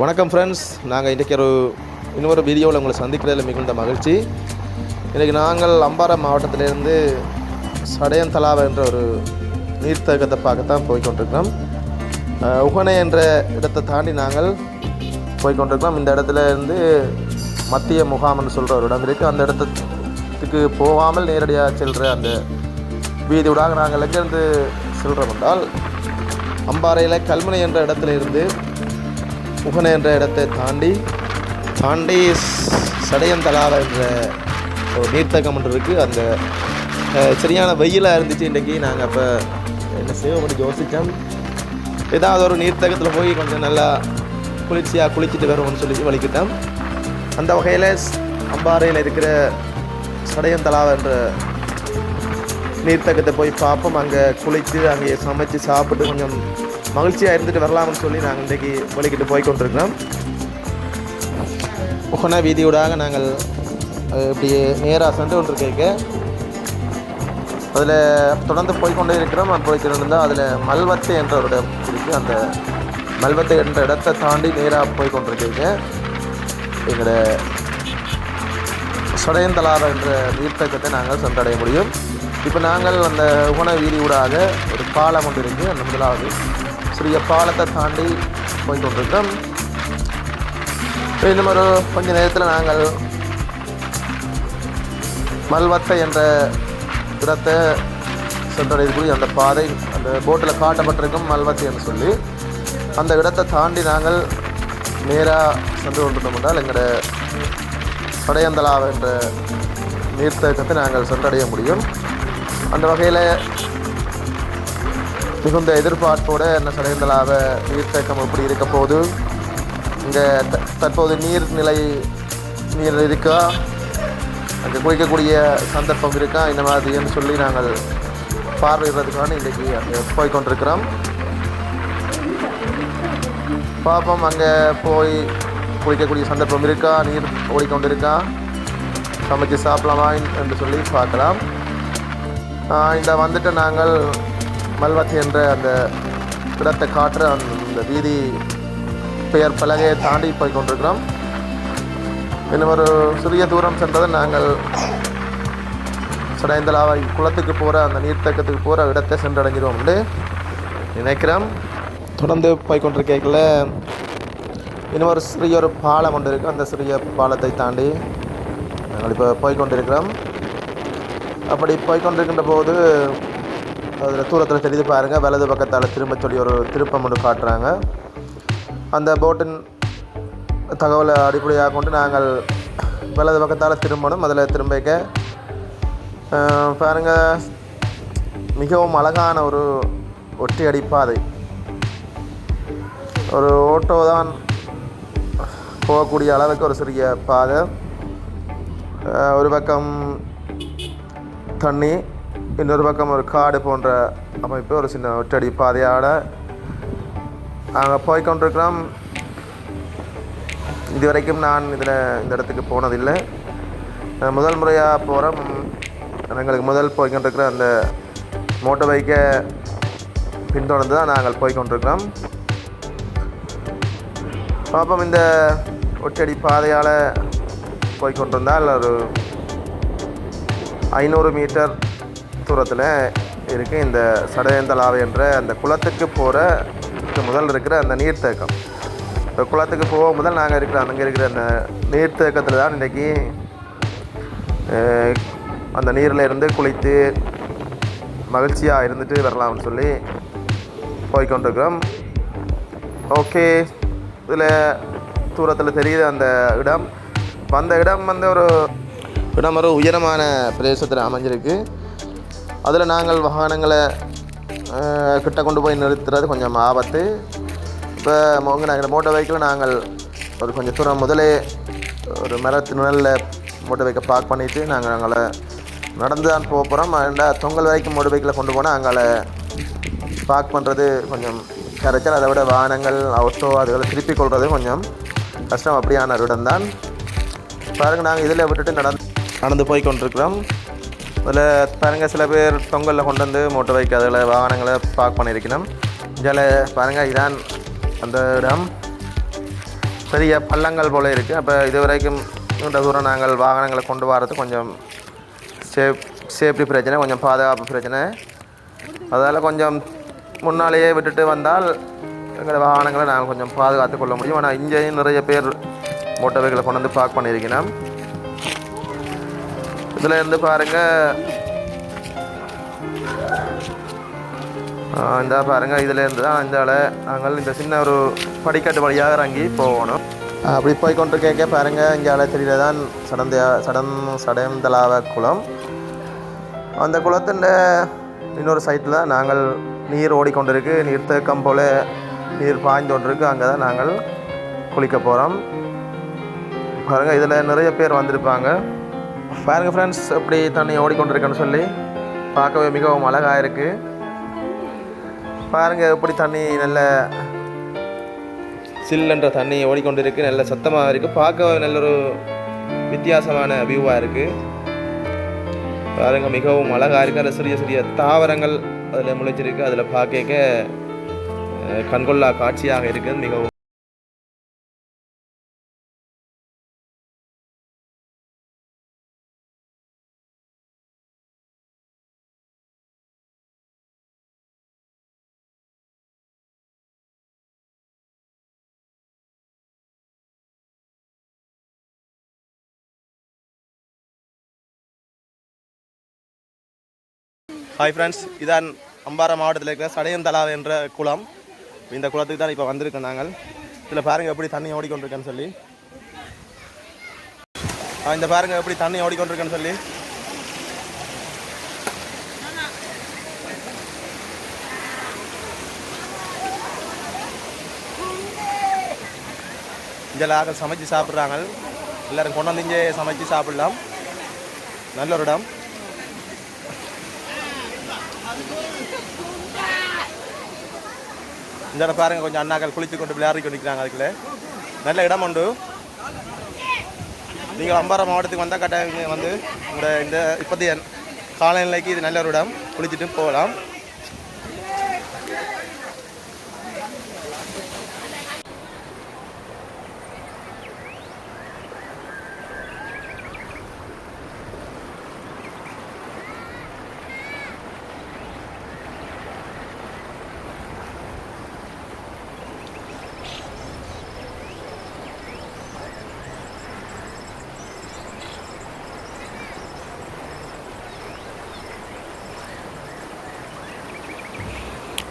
வணக்கம் ஃப்ரெண்ட்ஸ் நாங்கள் இன்றைக்கி ஒரு இன்னொரு வீடியோவில் உங்களை சந்திக்கிறதில் மிகுந்த மகிழ்ச்சி. இன்றைக்கி நாங்கள் அம்பாறை மாவட்டத்திலேருந்து சடையந்தலாவ என்ற ஒரு நீர்த்தகத்தை பார்க்கத்தான் போய்கொண்டிருக்கிறோம் உகனை என்ற இடத்தை தாண்டி நாங்கள் போய்கொண்டிருக்கிறோம் இந்த இடத்துல இருந்து மத்திய முகாம்னு சொல்கிற ஒரு இடம் இருக்குது அந்த இடத்துக்கு போகாமல் நேரடியாக செல்கிற அந்த வீதியூடாக நாங்கள் எங்கேருந்து செல்கிறோம் என்றால் அம்பாறையில் கல்முனை என்ற இடத்துல இருந்து புகனை என்ற இடத்தை தாண்டி தாண்டி ஸ்- சடையந்தலாவ என்ற ஒரு நீர்த்தகம் ஒன்று இருக்குது அந்த சரியான வெயிலாக இருந்துச்சு இன்றைக்கி. நாங்கள் அப்போ என்ன செய்வோம் அப்படி யோசித்தோம் ஏதாவது ஒரு நீர்த்தகத்தில் போய் கொஞ்சம் நல்லா குளிர்ச்சியாக குளிச்சுட்டு வருவோம்னு சொல்லி வலிக்கிட்டோம். அந்த வகையில் அம்பாறையில் இருக்கிற சடையந்தலாவ என்ற நீர்த்தகத்தை போய் பார்ப்போம். அங்கே குளித்து அங்கே சமைச்சு சாப்பிட்டு கொஞ்சம் மகிழ்ச்சியாக இருந்துட்டு வரலாம்னு சொல்லி நாங்கள் இன்றைக்கி வழிகிட்டு போய் கொண்டிருக்கிறோம். உகன வீதியூடாக நாங்கள் இப்படி இப்படியே நேராக சென்று கொண்டிருக்க அதில் தொடர்ந்து போய்கொண்டே இருக்கிறோம். அது இருந்தால் அதில் மல்வத்தை என்ற ஒரு இடம் இருக்குது அந்த மல்வத்தை என்ற இடத்தை தாண்டி நேராக போய் கொண்டிருக்கீங்க. எங்களோட சடையந்தலாறு என்ற நீர்த்தக்கத்தை நாங்கள் சென்றடைய முடியும். இப்போ நாங்கள் அந்த உண வீதியூடாக ஒரு பாலம் ஒன்று இருக்குது அந்த முதலாவது பெரிய பாலத்தை தாண்டி போய் கொண்டிருக்கோம் இன்னும் ஒரு கொஞ்ச நேரத்தில் நாங்கள் மல்வத்தை என்ற இடத்தை சென்றடையக்கூடிய அந்த பாதை அந்த போட்டில் காட்டப்பட்டிருக்கும் மல்வத்தை என்று சொல்லி அந்த இடத்தை தாண்டி நாங்கள் நேராக சென்று கொண்டிருந்தோம் என்றால் எங்களோட சடையந்தலாவ என்ற நீர்த்தேக்கத்தை நாங்கள் சென்றடைய முடியும். அந்த வகையில் மிகுந்த எதிர்பார்ப்போடு என்ன சடையந்தலாவ நீர்த்தேக்கம் எப்படி இருக்க போது இங்கே த- தற்போது நீர்நிலை நீர் இருக்கா? அங்கே குளிக்கக்கூடிய சந்தர்ப்பம் இருக்கா? இந்த மாதிரின்னு சொல்லி நாங்கள் பார்வையிடுறதுக்கான இன்றைக்கி அங்கே போய் கொண்டிருக்கிறோம் பார்ப்போம் அங்கே போய் குளிக்கக்கூடிய சந்தர்ப்பம் இருக்கா? நீர் ஓடிக்கொண்டிருக்கா? சமைச்சு சாப்பிடலாமா? என்று சொல்லி பார்க்கலாம். இந்த வந்துட்டு நாங்கள் மல்வத்தி என்ற அந்த இடத்தை காட்டுற அந்த வீதி பெயர் பலகையை தாண்டி போய் கொண்டிருக்கிறோம். இன்னும் ஒரு சிறிய தூரம் சென்றதை நாங்கள் சடைந்தலாவை குளத்துக்கு போகிற அந்த நீர்த்தக்கத்துக்கு போகிற இடத்தை சென்றடைஞ்சிருவோம் நினைக்கிறோம். தொடர்ந்து போய் கொண்டிருக்கல இன்னும் ஒரு சிறிய ஒரு பாலம் ஒன்று இருக்குது அந்த சிறிய பாலத்தை தாண்டி நாங்கள் இப்போ போய் கொண்டிருக்கிறோம். அப்படி போய் கொண்டிருக்கின்ற போது அதில் தூரத்தில் தெரிஞ்சு பாருங்கள் வலது பக்கத்தால் திரும்ப சொல்லி ஒரு திருப்பம் ஒன்று காட்டுறாங்க. அந்த போட்டின் தகவலை அடிப்படையாக கொண்டு நாங்கள் வலது பக்கத்தால் திரும்பணும். அதில் திரும்பிக்க பாருங்கள் மிகவும் அழகான ஒரு ஒட்டி அடிப்பாதை ஒரு ஓட்டோ தான் போகக்கூடிய அளவுக்கு ஒரு சிறிய பாதை. ஒரு பக்கம் தண்ணி இன்னொரு பக்கம் ஒரு காடு போன்ற அமைப்பு ஒரு சின்ன ஒட்டடி பாதையோட நாங்கள் போய்க்கொண்டிருக்கிறோம். இதுவரைக்கும் நான் இதில் இந்த இடத்துக்கு போனதில்லை. முதல் முறையாக போகிறோம் எங்களுக்கு முதல் போய்க்கொண்டிருக்கிற அந்த மோட்டர் பைக்கை பின்தொடர்ந்து தான் நாங்கள் போய்க்கொண்டிருக்கிறோம். பார்ப்போம் இந்த ஒற்றடி பாதையால் போய்க்கொண்டிருந்தால் ஒரு ஐநூறு மீட்டர் தூரத்தில் இருக்குது இந்த சடையந்தலாவை என்ற அந்த குளத்துக்கு போகிற முதல் இருக்கிற அந்த நீர்த்தேக்கம். இப்போ குளத்துக்கு போக முதல் நாங்கள் இருக்கிற அங்கே இருக்கிற அந்த நீர்த்தேக்கத்தில் தான் இன்றைக்கி அந்த நீரில் இருந்து குளித்து மகிழ்ச்சியாக இருந்துட்டு வரலாம்னு சொல்லி போய்க்கொண்டிருக்கிறோம். ஓகே இதில் தூரத்தில் தெரியுது அந்த இடம். அந்த இடம் வந்து ஒரு இடம் ஒரு உயரமான பிரதேசத்தில் அமைஞ்சிருக்கு. அதில் நாங்கள் வாகனங்களை கிட்ட கொண்டு போய் நிறுத்துறது கொஞ்சம் ஆபத்து. இப்போ நாங்கள் மோட்டர் பைக்கில் நாங்கள் ஒரு கொஞ்சம் தூரம் முதலே ஒரு மரத்து நிழலில் மோட்டர் பைக்கை பார்க் பண்ணிவிட்டு நாங்கள் அங்கே நடந்து தான் போக போகிறோம் அண்டா தொங்கல் வரைக்கும் மோட்டர் பைக்கில் கொண்டு போனால் அங்கே பார்க் பண்ணுறது கொஞ்சம் கரைச்சல். அதை விட வாகனங்கள் ஆட்டோ அதுகளை திருப்பி கொள்வது கொஞ்சம் கஷ்டம். அப்படியான ஒரு இடம்தான் பாருங்கள் நாங்கள் இதில் விட்டுட்டு நடந்து நடந்து போய் கொண்டிருக்கிறோம். அதில் பாருங்கள் சில பேர் தொங்கலில் கொண்டு வந்து மோட்டர் பைக் அதில் வாகனங்களை பார்க் பண்ணியிருக்கணும். இதில் பாருங்கள் இதான் அந்த இடம். பெரிய பள்ளங்கள் போல் இருக்குது அப்போ இது வரைக்கும் நீண்ட தூரம் நாங்கள் வாகனங்களை கொண்டு வரது கொஞ்சம் சேஃப் சேஃப்டி பிரச்சனை கொஞ்சம் பாதுகாப்பு பிரச்சனை. அதால் கொஞ்சம் முன்னாலேயே விட்டுட்டு வந்தால் எங்கள் வாகனங்களை நாங்கள் கொஞ்சம் பாதுகாத்து கொள்ள முடியும். ஆனால் இங்கேயும் நிறைய பேர் மோட்டர் வெஹிக்கிளை கொண்டு வந்து பார்க் பண்ணியிருக்கிறோம் இதில் இருந்து பாருங்கள் இந்த பாருங்க இதுல இருந்து தான் இந்த நாங்கள் இந்த சின்ன ஒரு படிக்கட்டு வழியாக இறங்கி போகணும். அப்படி போய் கொண்டு கேட்க பாருங்க இங்கே அலைச்செடியில தான் சடந்த சடம் சடந்தலாவ குளம். அந்த குளத்தின் இன்னொரு சைட்டில் நாங்கள் நீர் ஓடிக்கொண்டிருக்கு நீர் தேக்கம் போல நீர் பாய்ந்து கொண்டிருக்கு அங்கே தான் நாங்கள் குளிக்க போகிறோம் பாருங்கள் இதில் நிறைய பேர் வந்திருப்பாங்க. பாருங்கள் ஃப்ரெண்ட்ஸ் எப்படி தண்ணி ஓடிக்கொண்டிருக்குன்னு சொல்லி பார்க்கவே மிகவும் அழகாக இருக்குது பாருங்க எப்படி தண்ணி நல்ல சில்லுன்ற தண்ணி ஓடிக்கொண்டு இருக்குது நல்ல சத்தமாக இருக்குது பார்க்க நல்ல ஒரு வித்தியாசமான வியூவாக இருக்குது பாருங்க மிகவும் அழகாக இருக்குது அதில் சிறிய சிறிய தாவரங்கள் அதில் முளைச்சிருக்கு. அதில் பார்க்க கண்கொள்ளா காட்சியாக இருக்குது மிகவும் ஹாய் ஃப்ரெண்ட்ஸ் இதான் அம்பாறை மாவட்டத்தில் இருக்கிற சடையந்தலா என்ற குளம். இந்த குளத்துக்கு தான் இப்போ வந்திருக்கோம் நாங்கள். இதில் பாருங்கள் எப்படி தண்ணி ஓடிக்கொண்டிருக்கேன்னு சொல்லி. இந்த பாருங்கள் எப்படி தண்ணி ஓடிக்கொண்டிருக்கேன்னு சொல்லி. இதில் ஆக்கள் சமைச்சு சாப்பிட்றாங்க. எல்லோரும் கொண்டு இங்கே சமைச்சு சாப்பிடலாம். நல்ல ஒரு இடம். இந்த இடம் பாருங்க கொஞ்சம் அண்ணாக்கள் குளித்து கொண்டு விளையாடி கொண்டு நிற்கிறாங்க நல்ல இடம் உண்டு. நீங்கள் அம்பாறை மாவட்டத்துக்கு வந்தால் கட்டாயம் வந்து உங்களோட இந்த இப்போதைய காலநிலைக்கு இது நல்ல ஒரு இடம். குளிச்சுட்டு போகலாம்.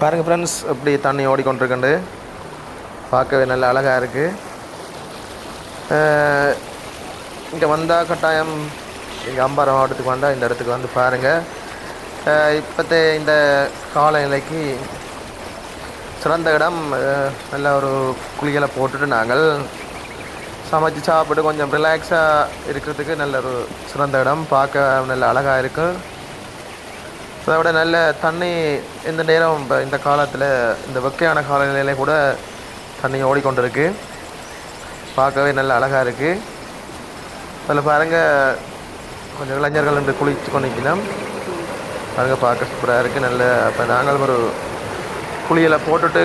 பாருங்கள் ஃப்ரெண்ட்ஸ் இப்படி தண்ணி ஓடிக்கொண்டிருக்குண்டு. பார்க்கவே நல்ல அழகாக இருக்குது இங்கே வந்தால் கட்டாயம் இங்கே அம்பாறை மாவட்டத்துக்கு வந்தால் இந்த இடத்துக்கு வந்து பாருங்கள் இப்போத்தே இந்த காலநிலைக்கு சிறந்த இடம் நல்ல ஒரு குளிகளை போட்டுட்டு நாங்கள் சமைச்சு சாப்பிட்டு கொஞ்சம் ரிலாக்ஸாக இருக்கிறதுக்கு நல்ல ஒரு சிறந்த இடம். பார்க்க நல்ல அழகாக இருக்குது அதை விட நல்ல தண்ணி இந்த நேரம் இப்போ இந்த காலத்தில் இந்த வெக்கையான காலநிலையில கூட தண்ணி ஓடிக்கொண்டிருக்கு. பார்க்கவே நல்ல அழகாக இருக்குது அதில் பாருங்கள் கொஞ்சம் இளைஞர்கள் என்று குளித்து கொண்டிருக்கலாம் பாருங்கள் பார்க்க சூப்பராக இருக்குது நல்ல இப்போ நாங்கள் ஒரு குளியலை போட்டுட்டு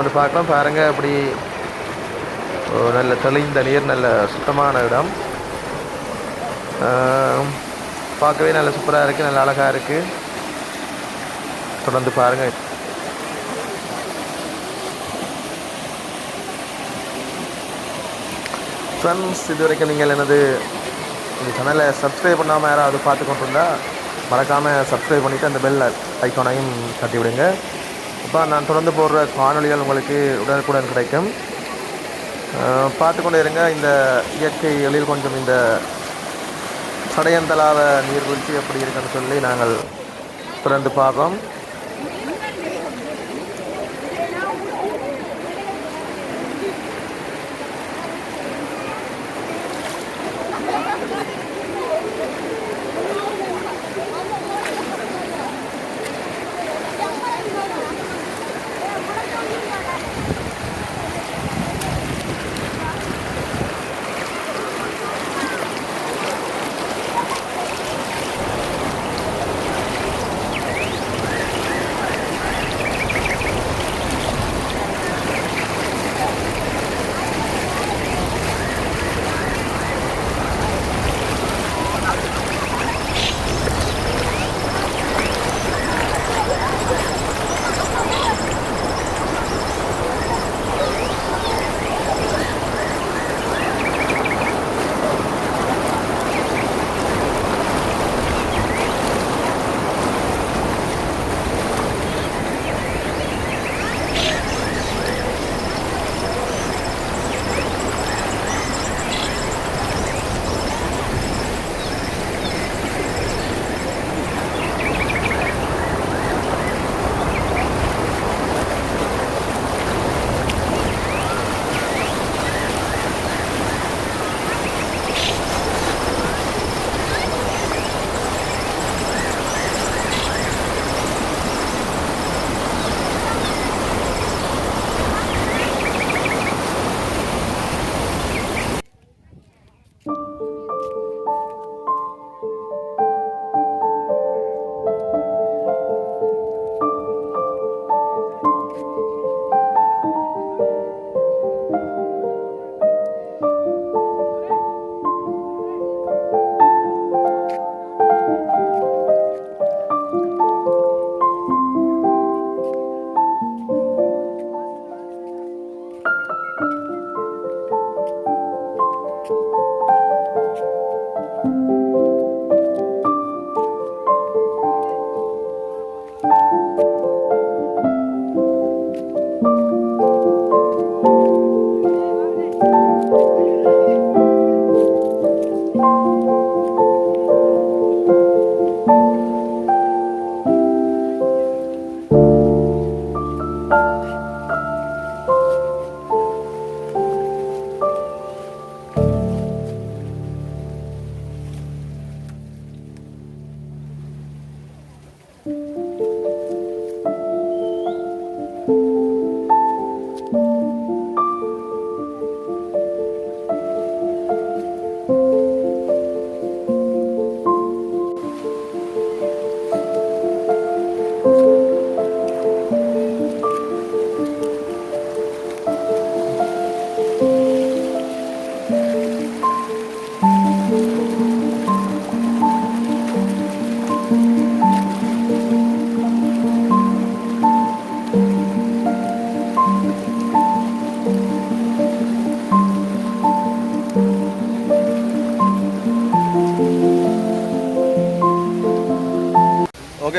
வந்து பார்க்கலாம் பாருங்கள் அப்படி நல்ல தெளிந்த நீர் நல்ல சுத்தமான இடம். பார்க்கவே நல்ல சூப்பராக இருக்குது நல்ல அழகாக இருக்குது தொடர்ந்து பாருங்கள் ஃப்ரெண்ட்ஸ் இது வரைக்கும் நீங்கள் எனது இந்த சேனலை சப்ஸ்கிரைப் பண்ணாமல் யாராவது பார்த்து கொண்டிருந்தால் மறக்காமல் சப்ஸ்கிரைப் பண்ணிவிட்டு அந்த பெல் ஐக்கானையும் தட்டி விடுங்க. இப்போ நான் தொடர்ந்து போடுற காணொளிகள் உங்களுக்கு உடனுக்குடன் கிடைக்கும். பார்த்து கொண்டே இருங்க. இந்த இயற்கை எழில் கொஞ்சம் இந்த சடையந்தலாவ நீர்வீழ்ச்சி எப்படி இருக்குன்னு சொல்லி நாங்கள் தொடர்ந்து பார்ப்போம்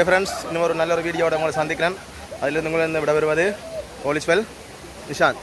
ஓகே ஃப்ரெண்ட்ஸ் இன்னும் ஒரு நல்ல ஒரு வீடியோட உங்களை சந்திக்கிறேன். அதிலிருந்து உங்களை விட வருவது போலீஸ்வெல் நிஷாந்த்